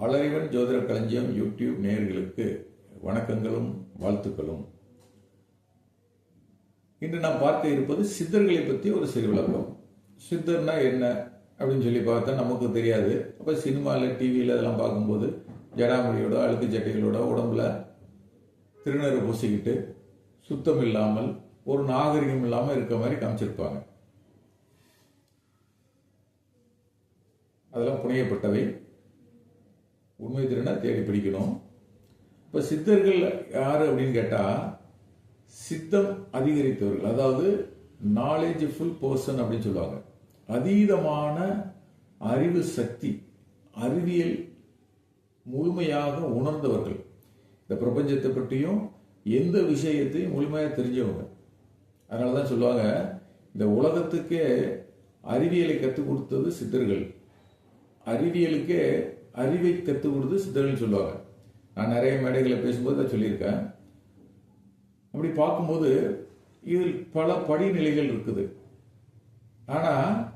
வளரிவன் ஜோதிட களஞ்சியம் யூடியூப் நேயர்களுக்கு வணக்கங்களும் வாழ்த்துக்களும். இன்று நாம் பார்க்க இருப்பது சித்தர்களை பற்றி ஒரு சிறு விளக்கம். சித்தர்னா என்ன அப்படின்னு சொல்லி பார்த்தா நமக்கு தெரியாது. அப்போ சினிமாவில் டிவியில் அதெல்லாம் பார்க்கும்போது ஜடாமுடியோட அழுக்கு சட்டைகளோட உடம்புல திருநறு பூசிக்கிட்டு சுத்தம் இல்லாமல் ஒரு நாகரிகம் இல்லாமல் இருக்க மாதிரி காமிச்சிருப்பாங்க. அதெல்லாம் புனையப்பட்டவை. உண்மை திறனை தேடி பிடிக்கணும். இப்போ சித்தர்கள் யார் அப்படின்னு கேட்டால் சித்தம் அதிகரித்தவர்கள். அதாவது நாலேஜ்ஃபுல் பர்சன் அப்படின்னு சொல்லுவாங்க. அதீதமான அறிவு சக்தி அறிவியல் முழுமையாக உணர்ந்தவர்கள். இந்த பிரபஞ்சத்தை பற்றியும் எந்த விஷயத்தையும் முழுமையாக தெரிஞ்சவங்க. அதனால தான் சொல்லுவாங்க இந்த உலகத்துக்கே அறிவியலை கற்றுக் கொடுத்தது சித்தர்கள். அறிவியலுக்கே அறிவை கற்றுக் கொடுத்து சித்தர்கள் சொல்லுவாங்க. நான் நிறைய மேடைகளை பேசும்போது அதை சொல்லியிருக்கேன். அப்படி பார்க்கும்போது இதில் பல படிநிலைகள் இருக்குது. ஆனால்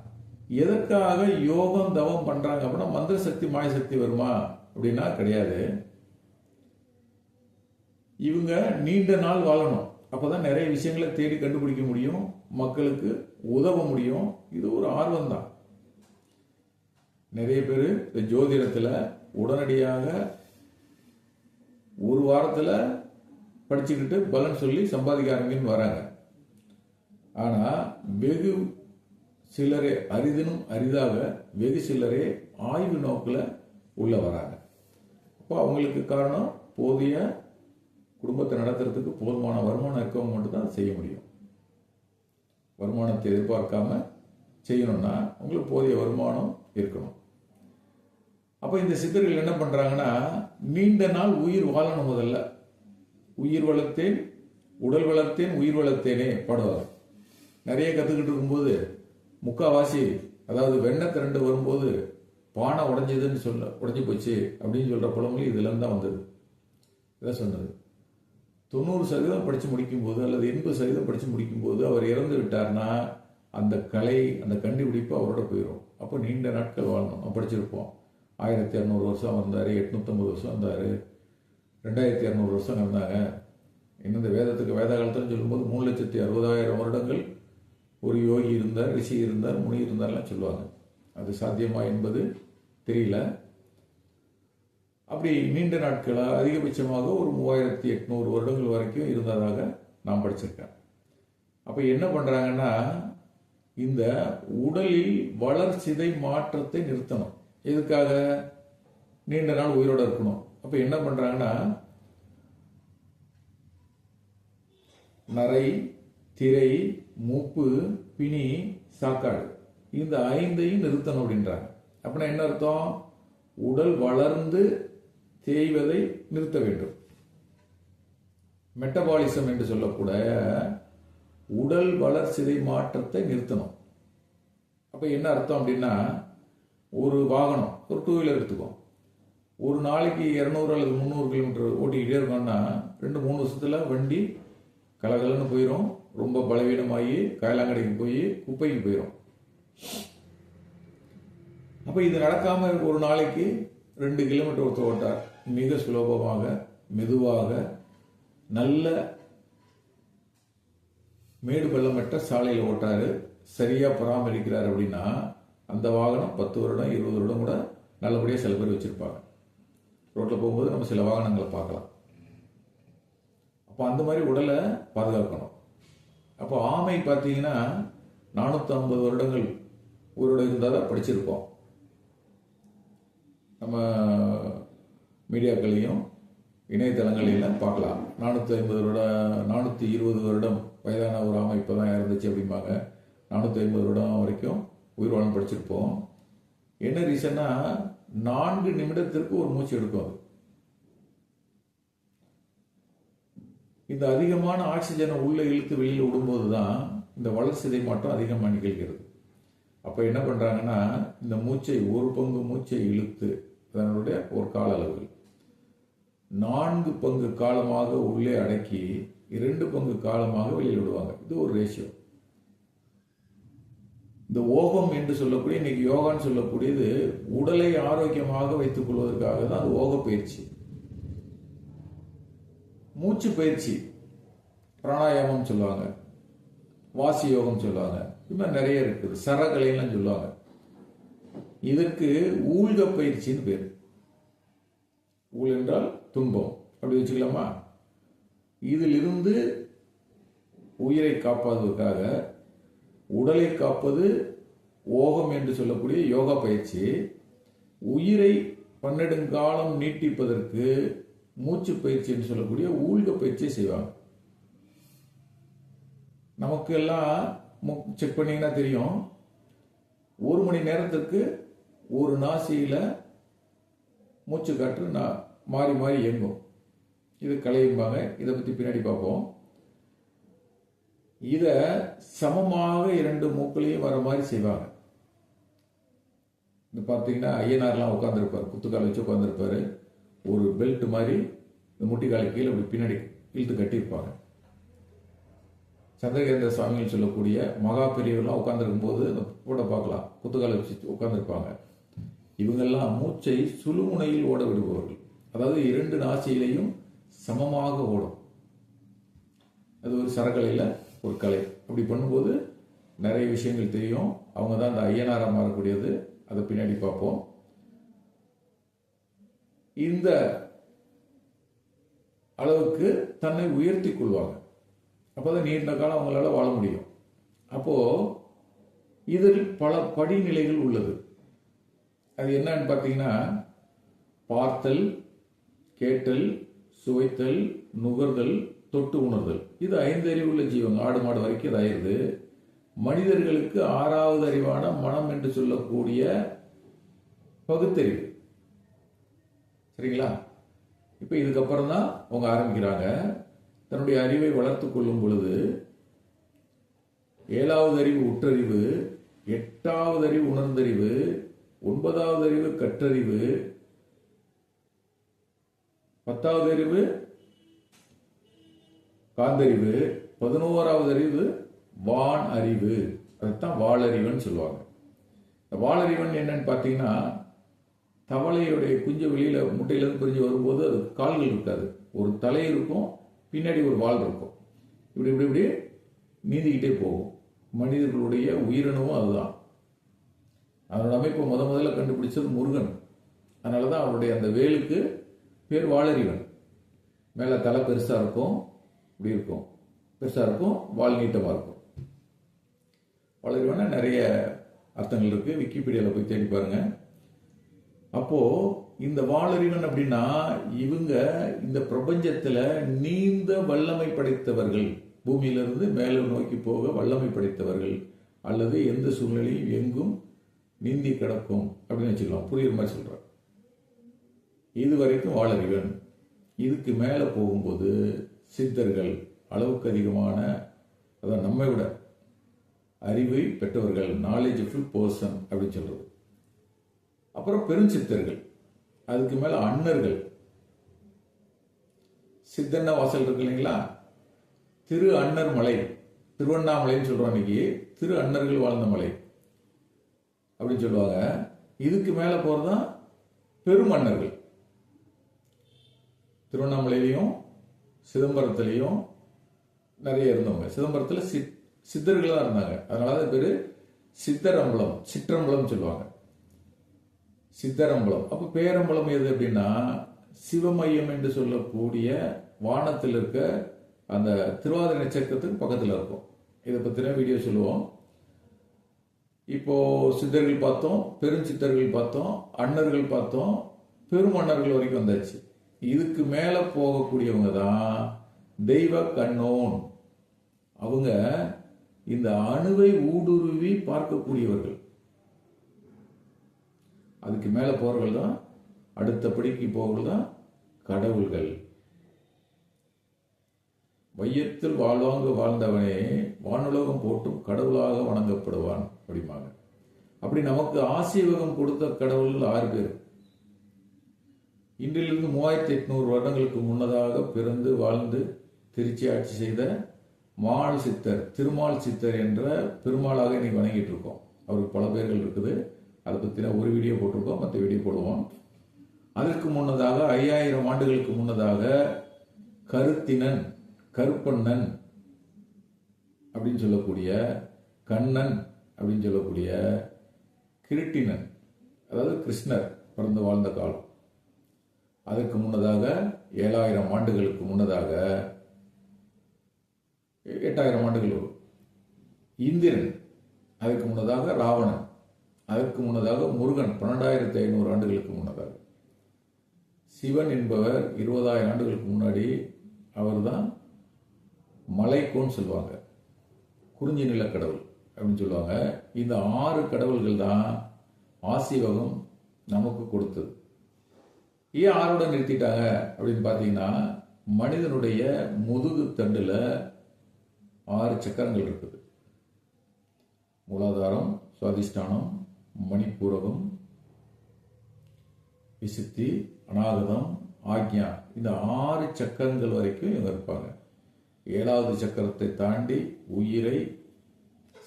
எதற்காக யோகம் தவம் பண்ணுறாங்க அப்படின்னா மந்திர சக்தி மாய சக்தி வருமா அப்படின்னா கிடையாது. இவங்க நீண்ட நாள் வாழணும். அப்போதான் நிறைய விஷயங்களை தேடி கண்டுபிடிக்க முடியும். மக்களுக்கு உதவ முடியும். இது ஒரு ஆர்வம் தான் நிறைய பேர் இந்த ஜோதிடத்தில் உடனடியாக ஒரு வாரத்தில் படிச்சுக்கிட்டு பலன் சொல்லி சம்பாதிக்க ஆரம்பின்னு வராங்க. ஆனால் வெகு சிலரே அரிதினும் அரிதாக வெகு சிலரே ஆய்வு நோக்கில் உள்ள வராங்க. அப்போ அவங்களுக்கு காரணம் போதிய குடும்பத்தை நடத்துறதுக்கு போதுமான வருமானம் இருக்கவங்க மட்டும்தான் செய்ய முடியும். வருமானத்தை எதிர்பார்க்காம செய்யணும்னா உங்களுக்கு போதிய வருமானம் இருக்கணும். அப்போ இந்த சித்தர்கள் என்ன பண்ணுறாங்கன்னா நீண்ட நாள் உயிர் வாழணும் முதல்ல உயிர் வளர்த்தேன் உடல் வளர்த்தேன் உயிர் வளர்த்தேனே பாடுவார் நிறைய கற்றுக்கிட்டு இருக்கும்போது முக்காவாசி அதாவது வெண்ணை திரண்டு வரும்போது பானை உடஞ்சதுன்னு சொல்ல உடஞ்சி போச்சு அப்படின்னு சொல்கிற பழமொழி இதுலேருந்து தான் வந்தது. இதான் சொன்னது. தொண்ணூறு சதவீதம் படித்து முடிக்கும்போது அல்லது எண்பது சதவீதம் படித்து முடிக்கும்போது அவர் இறந்து விட்டார்னா அந்த கலை அந்த கண்டுபிடிப்பு அவரோட போயிடும் அப்போ நீண்ட நாட்கள் வாழணும். படிச்சிருப்போம். ஆயிரத்தி இரநூறு வருஷம் வந்தார் எட்நூற்றம்பது வருஷம் வந்தார் ரெண்டாயிரத்தி இரநூறு வருஷம் இருந்தாங்க இன்னும் இந்த வேதத்துக்கு வேத காலத்தில் சொல்லும்போது மூணு லட்சத்தி அறுபதாயிரம் வருடங்கள் ஒரு யோகி இருந்தார் ரிஷி இருந்தார் முனி இருந்தார்லாம் சொல்லுவாங்க. அது சாத்தியமா என்பது தெரியல. அப்படி நீண்ட நாட்களாக அதிகபட்சமாக ஒரு மூவாயிரத்தி எட்நூறு வருடங்கள் வரைக்கும் இருந்ததாக நான் படிச்சிருக்கேன் அப்போ என்ன பண்ணுறாங்கன்னா இந்த உடலில் வளர்ச்சிதை மாற்றத்தை நிறுத்தணும். எதுக்காக? நீண்ட நாள் உயிரோடு இருக்கணும். அப்போ என்ன பண்ணுறாங்கன்னா நரை திரை மூப்பு பிணி சாக்காடு. இந்த ஐந்தையும் நிறுத்தணும் அப்படின்றாங்க. அப்படின்னா என்ன அர்த்தம்? உடல் வளர்ந்து தேய்வதை நிறுத்த வேண்டும். மெட்டபாலிசம் என்று சொல்லக்கூட உடல் வளர்ச்சிதை மாற்றத்தை நிறுத்தணும். அப்போ என்ன அர்த்தம் அப்படின்னா ஒரு வாகனம் ஒரு டூ வீலர் எடுத்துக்கோம் ஒரு நாளைக்கு இரநூறு அல்லது முந்நூறு கிலோமீட்டர் ஓட்டிக்கிட்டே இருக்கோம்னா ரெண்டு மூணு வருஷத்தில் வண்டி கலகலன்னு போயிடும் ரொம்ப பலவீனமாகி காயலாங்கடைக்கு போய் குப்பைக்கு போயிடும் அப்போ இது நடக்காமல் ஒரு நாளைக்கு ரெண்டு கிலோமீட்டர் ஒருத்தர் ஓட்டார். மிக சுலபமாக மெதுவாக நல்ல மேடு பள்ளமற்ற சாலையில் ஓட்டாரு. சரியாக பராமரிக்கிறார் அப்படின்னா அந்த வாகனம் பத்து வருடம் இருபது வருடம் கூட நல்லபடியாக சில பேர் வச்சுருப்பாங்க. ரோட்டில் போகும்போது நம்ம சில வாகனங்களை பார்க்கலாம். அப்போ அந்த மாதிரி உடலை பாதுகாக்கணும். அப்போ ஆமை பார்த்தீங்கன்னா நானூற்றி ஐம்பது வருடங்கள் உயிரோடு இருந்தால் தான் படிச்சிருப்போம். நம்ம மீடியாக்களையும் இணையதளங்களையும் பார்க்கலாம். நானூற்றி ஐம்பது வருடம் நானூற்றி இருபது வருடம் வயதான ஒரு ஆமை இப்போ தான் இறந்துச்சு அப்படிம்பாங்க. நானூற்றி ஐம்பது வருடம் வரைக்கும் உயிர் வாழம் படிச்சிருப்போம். என்ன ரீசன்னா நான்கு நிமிடத்திற்கு ஒரு மூச்சு எடுக்கும் அது. இந்த அதிகமான ஆக்சிஜனை உள்ளே இழுத்து வெளியில் விடும்போது தான் இந்த வளர்ச்சிதை மாற்றம் அதிகமாக நிகழ்கிறது. அப்போ என்ன பண்ணுறாங்கன்னா இந்த மூச்சை ஒரு பங்கு மூச்சை இழுத்து அதனுடைய ஒரு கால அளவுகள் நான்கு பங்கு காலமாக உள்ளே அடக்கி இரண்டு பங்கு காலமாக வெளியில் விடுவாங்க. இது ஒரு ரேஷியோ இந்த ஓகம் என்று சொல்லக்கூடிய இன்னைக்கு யோகான்னு சொல்லக்கூடியது உடலை ஆரோக்கியமாக வைத்துக் கொள்வதற்காக தான் அது ஓக பயிற்சி. மூச்சு பயிற்சி பிராணாயாமம் சொல்லுவாங்க வாசி யோகம் சொல்லுவாங்க இது மாதிரி நிறைய இருக்குது சரகலைலாம் சொல்லுவாங்க. இதற்கு ஊழ்க பயிற்சின்னு பேர். ஊழ் என்றால் துன்பம். அப்படி வச்சுக்கலாமா? இதிலிருந்து உயிரை காப்பதற்காக உடலை காப்பது ஓகம் என்று சொல்லக்கூடிய யோகா பயிற்சி. உயிரை பன்னெடுங்காலம் நீட்டிப்பதற்கு மூச்சு பயிற்சி என்று சொல்லக்கூடிய ஊழ்க பயிற்சியை செய்வாங்க. நமக்கு எல்லாம் செக் பண்ணீங்கன்னா தெரியும். ஒரு மணி நேரத்துக்கு ஒரு நாசியில மூச்சு காற்று நான் மாறி மாறி இயங்கும். இது கலையும்பாங்க. இதை பற்றி பின்னாடி பார்ப்போம். இதை சமமாக இரண்டு மூக்களையும் வர மாதிரி செய்வாங்க. இந்த பார்த்தீங்கன்னா ஐயனார்லாம் உட்காந்துருப்பார் குத்துக்கால் வச்சு உட்காந்துருப்பாரு ஒரு பெல்ட் மாதிரி இந்த முட்டிக்கால கீழே அப்படி பின்னாடி இழுத்து கட்டியிருப்பாங்க. சந்திரகேந்திர சுவாமிகள் சொல்லக்கூடிய மகா பெரியவர்கள்லாம் உட்காந்துருக்கும் போது இந்த போட்டோ பார்க்கலாம். குத்துக்கால வச்சு உட்காந்துருப்பாங்க இவங்கெல்லாம் மூச்சை சுழுமுனையில் ஓட விடுபவர்கள். அதாவது இரண்டு நாசியிலையும் சமமாக ஓடும். அது ஒரு சரக்கலையில் ஒரு கலை அப்படி பண்ணும்போது நிறைய விஷயங்கள் தெரியும். அவங்க தான் அந்த ஐயனாராக மாறக்கூடியது. அதை பின்னாடி பார்ப்போம். இந்த அளவுக்கு தன்னை உயர்த்தி கொள்வாங்க. அப்போதான் நீண்ட காலம் அவங்களால வாழ முடியும். அப்போ இதில் பல படிநிலைகள் உள்ளது. அது என்னன்னு பார்த்தீங்கன்னா பார்த்தல் கேட்டல் சுவைத்தல் நுகர்தல் தொட்டு உணர்தல். இது ஐந்து அறிவுள்ள ஜீவன். ஆடு மாடு வரைக்கும் இது மனிதர்களுக்கு ஆறாவது அறிவான மனம் என்று சொல்லக்கூடிய பகுத்தறிவு. சரிங்களா? இப்போ இதுக்கப்புறம் தான் அவங்க ஆரம்பிக்கிறாங்க. தன்னுடைய அறிவை வளர்த்து கொள்ளும் பொழுது ஏழாவது அறிவு உற்றறிவு எட்டாவது அறிவு உணர்ந்தறிவு ஒன்பதாவது அறிவு கற்றறிவு பத்தாவது அறிவு காந்தறிவு பதினோராவது அறிவு வான் அறிவு. அதைத்தான் வாழறிவன் சொல்லுவாங்க. இந்த வாழறிவன் என்னன்னு பார்த்தீங்கன்னா தவளையுடைய குஞ்சு வெளியில முட்டையிலேருந்து பிரிஞ்சு வரும்போது அது கால்கள் இருக்காது. ஒரு தலை இருக்கும் பின்னாடி ஒரு வால் இருக்கும். இப்படி இப்படி இப்படி நீந்திக்கிட்டே போகும். மனிதர்களுடைய உயிரினமும் அதுதான். அதனோட அமைப்பை முத முதல்ல கண்டுபிடிச்சது முருகன். அதனால தான் அவருடைய அந்த வேலுக்கு பேர் வாழறிவன் மேலே தலை பெருசாக இருக்கும். இப்படி இருக்கும். பெருசாக இருக்கும் வால் நீட்டமாக இருக்கும். வாளறிவனா நிறைய அர்த்தங்கள் இருக்குது விக்கிபீடியாவில் போய் தேடி பாருங்கள் அப்போது இந்த வாளறிவன் அப்படின்னா இவங்க இந்த பிரபஞ்சத்தில் நீந்த வல்லமை படைத்தவர்கள். பூமியிலிருந்து மேலே நோக்கி போக வல்லமை படைத்தவர்கள். அல்லது எந்த சூழ்நிலையும் எங்கும் நீந்தி கிடக்கும் அப்படின்னு வச்சுக்கலாம். புரியுற மாதிரி சொல்கிறார் இது வரைக்கும் வாழறிவன் இதுக்கு மேலே போகும்போது சித்தர்கள் அளவுக்கு அதிகமான அதான் நம்மை விட அறிவை பெற்றவர்கள் நாலேஜ்ஃபுல் பர்சன் அப்படின்னு சொல்றது. அப்புறம் பெருஞ்சித்தர்கள் அதுக்கு மேலே அன்னர்கள். சித்தன்ன வாசல் இருக்கு இல்லைங்களா? திரு அன்னர் மலை திருவண்ணாமலைன்னு சொல்றோம் இன்னைக்கு. திரு அன்னர்கள் வாழ்ந்த மலை அப்படின்னு சொல்லுவாங்க. இதுக்கு மேலே போகிறதான் பெருமன்னர்கள் திருவண்ணாமலையிலையும் சிதம்பரத்துலேயும் நிறைய இருந்தவங்க. சிதம்பரத்தில் சித் சித்தர்கள் தான் இருந்தாங்க. அதனால தான் பேர் சித்தரம்பலம் சிற்றம்பலம் சொல்லுவாங்க. சித்தரம்பலம். அப்போ பேரம்பலம் எது அப்படின்னா சிவமையம் என்று சொல்லக்கூடிய வானத்தில் இருக்க அந்த திருவாதிரை நட்சத்திரத்துக்கு பக்கத்தில் இருக்கும். இதை பற்றின வீடியோ சொல்லுவோம். இப்போ சித்தர்கள் பார்த்தோம் பெருஞ்சித்தர்கள் பார்த்தோம் அன்னர்கள் பார்த்தோம் பெருமன்னர்கள் வரைக்கும் வந்தாச்சு. இதுக்கு மேலே போகக்கூடியவங்க தான் தெய்வ கண்ணோன். அவங்க இந்த அணுவை ஊடுருவி பார்க்கக்கூடியவர்கள். அதுக்கு மேலே போறவர்கள் தான் அடுத்த படிக்கு போவர்கள் தான் கடவுள்கள். வையத்தில் வாழ்வாங்க வாழ்ந்தவனே வானுலகம் போட்டும் கடவுளாக வணங்கப்படுவான் அப்படிம்பாங்க. அப்படி நமக்கு ஆசீர்வாதம் கொடுத்த கடவுள்கள் ஆறு பேர். இன்றிலிருந்து மூவாயிரத்தி எட்நூறு வருடங்களுக்கு முன்னதாக பிறந்து வாழ்ந்து திருச்சி ஆட்சி செய்த மால் சித்தர் திருமால் சித்தர் என்ற பெருமாளாக இன்னைக்கு வணங்கிட்டு இருக்கோம் அவருக்கு பல பேர்கள் இருக்குது. அதை பற்றின ஒரு வீடியோ போட்டிருக்கோம் மற்ற வீடியோ போடுவோம். அதற்கு முன்னதாக ஐயாயிரம் ஆண்டுகளுக்கு முன்னதாக கருத்தினன் கருப்பண்ணன் அப்படின்னு சொல்லக்கூடிய கண்ணன் அப்படின்னு சொல்லக்கூடிய கிருட்டினன் அதாவது கிருஷ்ணர் பிறந்து வாழ்ந்த காலம். அதற்கு முன்னதாக ஏழாயிரம் ஆண்டுகளுக்கு முன்னதாக எட்டாயிரம் ஆண்டுகள் இந்திரன் அதற்கு முன்னதாக ராவணன் அதற்கு முன்னதாக முருகன் பன்னெண்டாயிரத்தி ஐநூறு ஆண்டுகளுக்கு முன்னதாக. சிவன் என்பவர் இருபதாயிரம் ஆண்டுகளுக்கு முன்னாடி அவர்தான் மலைக்கோன்னு சொல்லுவாங்க. குறிஞ்சி நிலக்கடவுள் அப்படின்னு சொல்லுவாங்க. இந்த ஆறு கடவுள்கள் தான் ஆசிவகம் நமக்கு கொடுத்தது. ஏன் ஆறோட நிறுத்திட்டாங்க அப்படின்னு பார்த்தீங்கன்னா மனிதனுடைய முதுகு தண்டில் ஆறு சக்கரங்கள் இருக்குது. மூலாதாரம் சுவாதிஷ்டானம் மணிப்பூரகம் விசுத்தி அநாகதம் ஆக்ஞா. இந்த ஆறு சக்கரங்கள் வரைக்கும் இவங்க இருப்பாங்க. ஏழாவது சக்கரத்தை தாண்டி உயிரை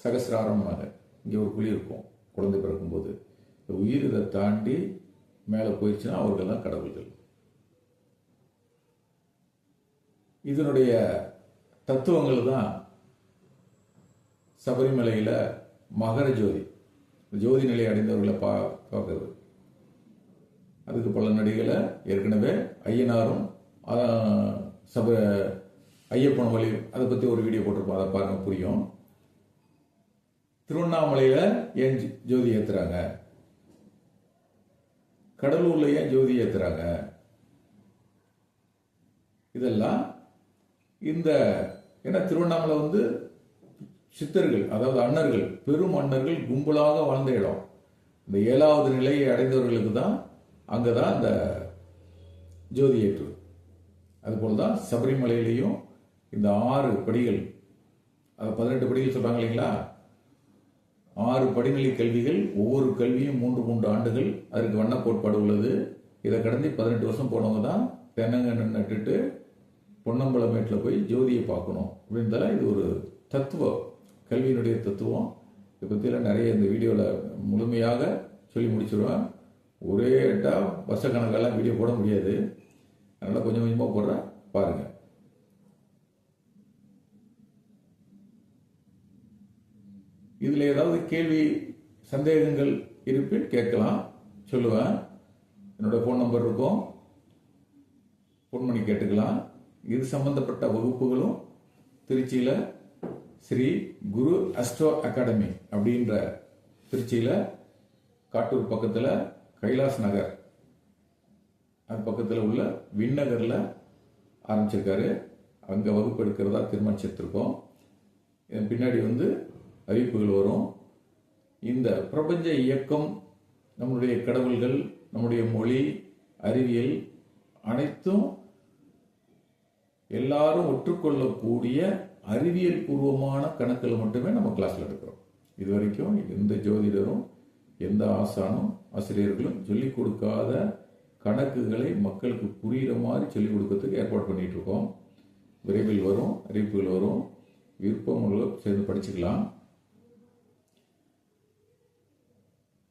சகசிராரம்னாங்க இங்கே ஒரு குழி இருக்கும் குழந்தை பிறக்கும்போது. உயிரை உயிர் இதை தாண்டி மேலே போயிடுச்சுன்னா அவர்கள் தான் கடவுள்கள் இதனுடைய தத்துவங்கள் தான் சபரிமலையில் மகர ஜோதி ஜோதி நிலை அடைந்தவர்களை பா பார்க்கறது. அதுக்கு பல நடிகளை ஏற்கனவே ஐயனாரும் சப ஐயப்பன் வழி அதை பற்றி ஒரு வீடியோ போட்டிருப்போம் அதை பாருங்க புரியும். திருவண்ணாமலையில் ஏன் ஜோதி ஏற்றுறாங்க கடலூர்ல ஏன் ஜோதி ஏற்றுறாங்க இதெல்லாம் இந்த ஏன்னா திருவண்ணாமலை வந்து சித்தர்கள் அதாவது அன்னர்கள் பெரும் அன்னர்கள் கும்பலாக வாழ்ந்த இடம். இந்த ஏழாவது நிலையை அடைந்தவர்களுக்கு தான் அங்கே தான் இந்த ஜோதி ஏற்று அதுபோல் தான் சபரிமலையிலையும் இந்த ஆறு படிகள் அது பதினெட்டு படிகள் சொல்கிறாங்க இல்லைங்களா? ஆறு படிநிலை கல்விகள் ஒவ்வொரு கல்வியும் மூன்று மூன்று ஆண்டுகள். அதற்கு வண்ண கோட்பாடு உள்ளது. இதை கடந்து பதினெட்டு வருஷம் போனவங்க தான் தென்னங்கன்று நட்டுட்டு பொன்னம்பலமேட்டில் போய் ஜோதியை பார்க்கணும் அப்படின்றதால இது ஒரு தத்துவம் கல்வியினுடைய தத்துவம். இதை பற்றியெல்லாம் நிறைய இந்த வீடியோவில் முழுமையாக சொல்லி முடிச்சிடுவேன் ஒரே டா வருஷக்கணக்கெல்லாம் வீடியோ போட முடியாது. அதனால் கொஞ்சம் கொஞ்சமாக போடுறேன். பாருங்கள் இதில் ஏதாவது கேள்வி சந்தேகங்கள் இருப்பின் கேட்கலாம். சொல்லுவேன். என்னோட ஃபோன் நம்பர் இருக்கும். ஃபோன் பண்ணி கேட்டுக்கலாம். இது சம்பந்தப்பட்ட வகுப்புகளும் திருச்சியில் ஸ்ரீ குரு அஸ்ட்ரோ அகாடமி அப்படின்ற திருச்சியில் காட்டூர் பக்கத்தில் கைலாஸ் நகர். அது பக்கத்தில் உள்ள விண்ணகரில் ஆரம்பிச்சிருக்காரு. அங்கே வகுப்பு எடுக்கிறதா தீர்மானிச்சிருக்கோம் இதன் பின்னாடி வந்து அறிவிப்புகள் வரும். இந்த பிரபஞ்ச இயக்கம் நம்முடைய கடவுள்கள் நம்முடைய மொழி அறிவியல் அனைத்தும் எல்லாரும் ஒற்றுக்கொள்ளக்கூடிய அறிவியல் பூர்வமான கணக்கில் மட்டுமே நம்ம கிளாஸ்ல எடுக்கிறோம். இது வரைக்கும் எந்த ஜோதிடரும் எந்த ஆசானும் ஆசிரியர்களும் சொல்லிக் கொடுக்காத கணக்குகளை மக்களுக்கு புரிகிற மாதிரி சொல்லிக் கொடுக்கறதுக்கு ஏற்பாடு பண்ணிட்டு இருக்கோம். விரைவில் வரும் அறிவிப்புகள் வரும். விருப்பம் சேர்ந்து படிச்சுக்கலாம்.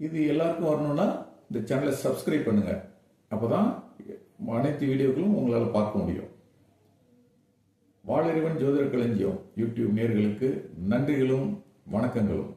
இது எல்லாருக்கும் வரணும்னா இந்த சேனலை சப்ஸ்கிரைப் பண்ணுங்க. அப்பதான் அனைத்து வீடியோக்களும் உங்களால் பார்க்க முடியும். வாழறிவன் ஜோதிட களஞ்சியம் யூடியூப் நேர்களுக்கு நன்றிகளும் வணக்கங்களும்.